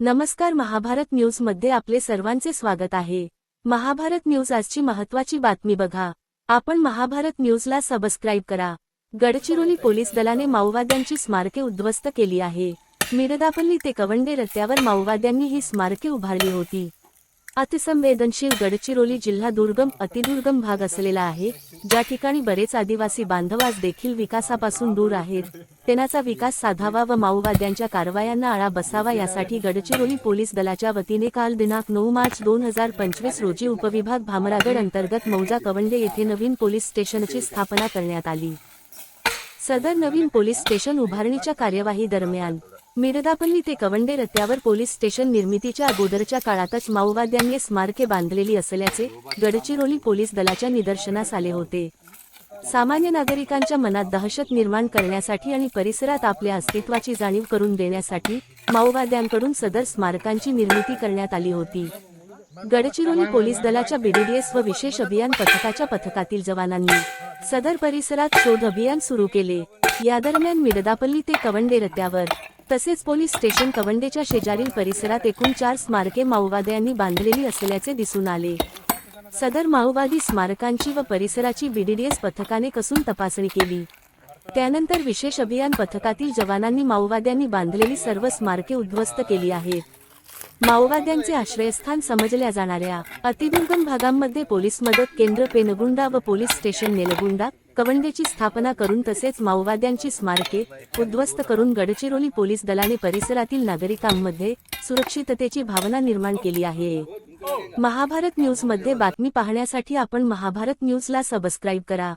नमस्कार महाभारत न्यूजमध्ये आपले सर्वांचे स्वागत आहे. महाभारत न्यूज आजची महत्वाची बातमी बघा. आपण महाभारत न्यूजला सबस्क्राईब करा. गडचिरोली पोलीस दलाने माओवाद्यांची स्मारके उद्ध्वस्त केली आहे. मिरदापल्ली ते कवंडे रस्त्यावर माओवाद्यांनी ही स्मारके उभारली होती. अतिसंवेदनशील गडचिरोली जिल्हा दुर्गम अतिदुर्गम भाग असलेला आहे. ज्या ठिकाणी बरेच आदिवासी बांधवास देखील विकासापासून दूर आहेत तेनाचा विकास साधावा व माओवाद्यांच्या कारवायांना आळा बसावा यासाठी गडचिरोली पोलीस दलाच्या वतीने काल दिनांक नऊ मार्च दोन हजार पंचवीस रोजी उपविभाग भामरागड अंतर्गत मौजा कवंडे येथे नवीन पोलीस स्टेशनची स्थापना करण्यात आली. सदर नवीन पोलीस स्टेशन उभारणीच्या कार्यवाही दरम्यान मिरदापल्ली ते कवंडे रस्त्यावर पोलीस स्टेशन निर्मितीच्या अगोदरच्या काळातच माओवाद्यांनी स्मारके बांधलेली असल्याचे गडचिरोली पोलीस दलाच्या निदर्शनास आले होते. सामान्य नागरिकांच्या मनात दहशत निर्माण करण्यासाठी आणि परिसरात आपल्या अस्तित्वाची जाणीव करून देण्यासाठी माओवाद्यांकडून सदर स्मारकांची निर्मिती करण्यात आली होती. गडचिरोली पोलीस दलाच्या बीडीडीएस व विशेष अभियान पथकाच्या पथकातील जवानांनी सदर परिसरात शोध अभियान सुरू केले. या दरम्यान मिरदापल्ली ते कवंडे रस्त्यावर तसेच पोलीस स्टेशन कवंडेच्या शेजारील परिसरात एकूण चार स्मारके माओवाद्यांनी बांधलेली असल्याचे दिसून आले. सदर माओवादी स्मारकांची व परिसराची बीडीडीएस पथकाने कसून तपासणी केली. त्यानंतर विशेष अभियान पथकातील जवानांनी माओवाद्यांनी बांधलेली सर्व स्मारके उद्ध्वस्त केली आहेत. माओवाद्यांचे आश्रयस्थान समजल्या जाणाऱ्या अतिदुर्गम भागांमध्ये पोलीस मदत केंद्र पेनगुंडा व पोलीस स्टेशन नेलगुंडा कवंडेची स्थापना करून तसेच माओवाद्यांची स्मारके उद्ध्वस्त करून गडचिरोली पोलीस दलाने परिसरातील नागरिकांमध्ये सुरक्षिततेची भावना निर्माण केली आहे. महाभारत न्यूजमध्ये बातमी पाहण्यासाठी आपण महाभारत न्यूजला सबस्क्राईब करा.